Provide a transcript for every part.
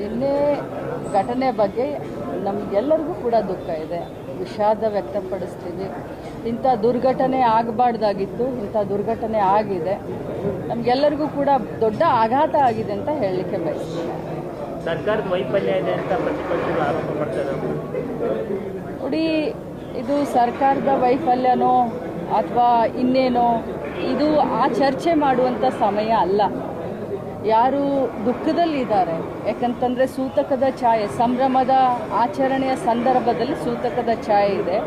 ನಿನ್ನೆ ಘಟನೆ ಬಗ್ಗೆ ನಮಗೆಲ್ಲರಿಗೂ ಕೂಡ ದುಃಖ ಇದೆ. ವಿಷಾದ ವ್ಯಕ್ತಪಡಿಸ್ತೀವಿ. ಇಂಥ ದುರ್ಘಟನೆ ಆಗಬಾರ್ದಾಗಿತ್ತು ಇಂಥ ದುರ್ಘಟನೆ ಆಗಿದೆ. ನಮಗೆಲ್ಲರಿಗೂ ಕೂಡ ದೊಡ್ಡ ಆಘಾತ ಆಗಿದೆ ಅಂತ ಹೇಳಲಿಕ್ಕೆ ಬಯಸ್ತೀನಿ. ಸರ್ಕಾರದ ವೈಫಲ್ಯ ಇದೆ ಅಂತ ಪ್ರತಿಪಕ್ಷಗಳು ಆರೋಪ ಮಾಡ್ತಾರೆ. ನೋಡಿ ಇದು ಸರ್ಕಾರದ ವೈಫಲ್ಯನೋ ಅಥವಾ ಇನ್ನೇನೋ ಇದು ಆ ಚರ್ಚೆ ಮಾಡುವಂಥ ಸಮಯ ಅಲ್ಲ. ಯಾರು ದುಃಖದಲ್ಲಿದ್ದಾರೆ? ಯಾಕಂತಂದರೆ ಸೂತಕದ ಛಾಯೆ, ಸಂಭ್ರಮದ ಆಚರಣೆಯ ಸಂದರ್ಭದಲ್ಲಿ ಸೂತಕದ ಛಾಯೆ ಇದೆ.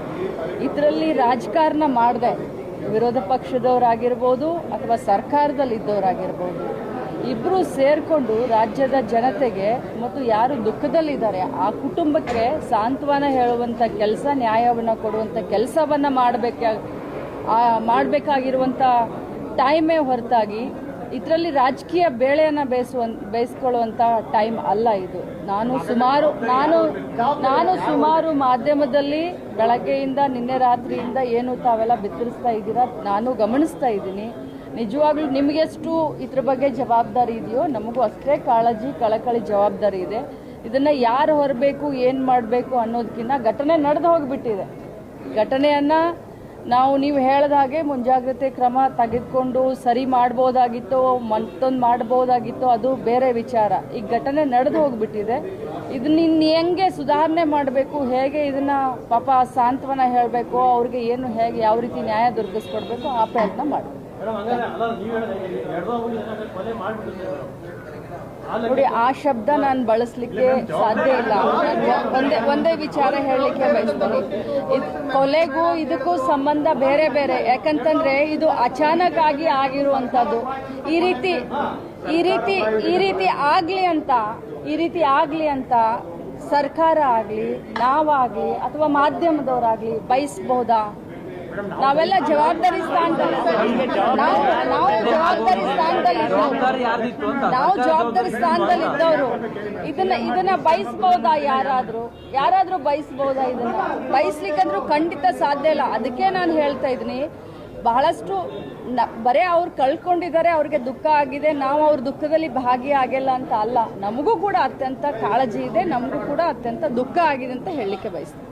ಇದರಲ್ಲಿ ರಾಜಕಾರಣ ಮಾಡದೆ. ವಿರೋಧ ಪಕ್ಷದವರಾಗಿರ್ಬೋದು ಅಥವಾ ಸರ್ಕಾರದಲ್ಲಿದ್ದವರಾಗಿರ್ಬೋದು. ಇಬ್ಬರು ಸೇರಿಕೊಂಡು ರಾಜ್ಯದ ಜನತೆಗೆ ಮತ್ತು ಯಾರು ದುಃಖದಲ್ಲಿದ್ದಾರೆ, ಆ ಕುಟುಂಬಕ್ಕೆ ಸಾಂತ್ವನ ಹೇಳುವಂಥ ಕೆಲಸ, ನ್ಯಾಯವನ್ನು ಕೊಡುವಂಥ ಕೆಲಸವನ್ನು ಮಾಡಬೇಕಾ ಮಾಡಬೇಕಾಗಿರುವಂಥ ಟೈಮೇ ಹೊರತಾಗಿ ಇದರಲ್ಲಿ ರಾಜಕೀಯ ಬೇಳೆಯನ್ನು ಬೇಯಿಸುವ ಬೇಯಿಸ್ಕೊಳ್ಳುವಂಥ ಟೈಮ್ ಅಲ್ಲ ಇದು. ನಾನು ಸುಮಾರು ನಾನು ನಾನು ಸುಮಾರು ಮಾಧ್ಯಮದಲ್ಲಿ ಬೆಳಗ್ಗೆಯಿಂದ ನಿನ್ನೆ ರಾತ್ರಿಯಿಂದ ಏನು ತಾವೆಲ್ಲ ಬಿತ್ತರಿಸ್ತಾ ಇದ್ದೀರಾ ನಾನು ಗಮನಿಸ್ತಾ ಇದ್ದೀನಿ. ನಿಜವಾಗ್ಲೂ ನಿಮಗೆಷ್ಟು ಇದ್ರ ಬಗ್ಗೆ ಜವಾಬ್ದಾರಿ ಇದೆಯೋ ನಮಗೂ ಅಷ್ಟೇ ಕಾಳಜಿ, ಕಳಕಳಿ ಜವಾಬ್ದಾರಿ ಇದೆ. ಇದನ್ನು ಯಾರು ಹೊರಬೇಕು, ಏನು ಮಾಡಬೇಕು ಅನ್ನೋದಕ್ಕಿಂತ ಘಟನೆ ನಡೆದು ಹೋಗಿಬಿಟ್ಟಿದೆ. ಘಟನೆಯನ್ನು ನಾವು ನೀವು ಹೇಳಿದ ಹಾಗೆ ಮುಂಜಾಗ್ರತೆ ಕ್ರಮ ತೆಗೆದುಕೊಂಡು ಸರಿ ಮಾಡ್ಬೋದಾಗಿತ್ತು, ಮತ್ತೊಂದು ಮಾಡ್ಬೋದಾಗಿತ್ತು, ಅದು ಬೇರೆ ವಿಚಾರ. ಈ ಘಟನೆ ನಡೆದು ಹೋಗ್ಬಿಟ್ಟಿದೆ. ಇದನ್ನ ಹೆಂಗೆ ಸುಧಾರಣೆ ಮಾಡಬೇಕು, ಹೇಗೆ ಇದನ್ನ ಪಾಪ ಸಾಂತ್ವನ ಹೇಳಬೇಕು, ಅವ್ರಿಗೆ ಏನು ಹೇಗೆ, ಯಾವ ರೀತಿ ನ್ಯಾಯ ದೊರಕಿಸ್ಕೊಡ್ಬೇಕು, ಆ ಪ್ರಯತ್ನ ಮಾಡಬೇಕು ನೋಡಿ ಆ ಶಬ್ದ ನಾನು ಬಳಸಲಿಕ್ಕೆ ಸಾಧ್ಯ ಇಲ್ಲ. ಒಂದೇ ಒಂದೇ ವಿಚಾರ ಹೇಳಲಿಕ್ಕೆ ಬಯಸ್ತೀನಿ. ಇದು ಕೊಲೆಗೂ ಇದಕ್ಕೂ ಸಂಬಂಧ ಬೇರೆ ಬೇರೆ. ಯಾಕಂತಂದ್ರೆ ಇದು ಅಚಾನಕ್ ಆಗಿ ಆಗಿರುವಂಥದ್ದು. ಈ ರೀತಿ ಈ ರೀತಿ ಈ ರೀತಿ ಆಗ್ಲಿ ಅಂತ ಈ ರೀತಿ ಆಗ್ಲಿ ಅಂತ ಸರ್ಕಾರ ಆಗಲಿ ನಾವಾಗ್ಲಿ ಅಥವಾ ಮಾಧ್ಯಮದವರಾಗ್ಲಿ ಬಯಸ್ಬಹುದಾ ನಾವೆಲ್ಲ ಜವಾಬ್ದಾರಿ ಸ್ಥಾನದಲ್ಲಿ ನಾವು ನಾವು ಜವಾಬ್ದಾರಿ ಸ್ಥಾನದಲ್ಲಿ ನಾವು ಜವಾಬ್ದಾರಿ ಸ್ಥಾನದಲ್ಲಿ ಇದ್ದವರು. ಇದನ್ನ ಇದನ್ನ ಬಯಸ್ಬಹುದಾ ಯಾರಾದ್ರೂ? ಯಾರಾದ್ರೂ ಬಯಸ್ಬಹುದಾ ಇದನ್ನ? ಬಯಸ್ಲಿಕ್ಕಂದ್ರೂ ಖಂಡಿತ ಸಾಧ್ಯ ಇಲ್ಲ. ಅದಕ್ಕೆ ನಾನು ಹೇಳ್ತಾ ಇದ್ದೀನಿ. ಬಹಳಷ್ಟು ಬರೇ ಅವ್ರು ಕಳ್ಕೊಂಡಿದ್ದಾರೆ ಅವ್ರಿಗೆ ದುಃಖ ಆಗಿದೆ ನಾವು ಅವ್ರ ದುಃಖದಲ್ಲಿ ಭಾಗಿಯಾಗಿಲ್ಲ ಅಂತ ಅಲ್ಲ. ನಮಗೂ ಕೂಡ ಅತ್ಯಂತ ಕಾಳಜಿ ಇದೆ ನಮಗೂ ಕೂಡ ಅತ್ಯಂತ ದುಃಖ ಆಗಿದೆ ಅಂತ ಹೇಳಲಿಕ್ಕೆ ಬಯಸ್ತೀನಿ.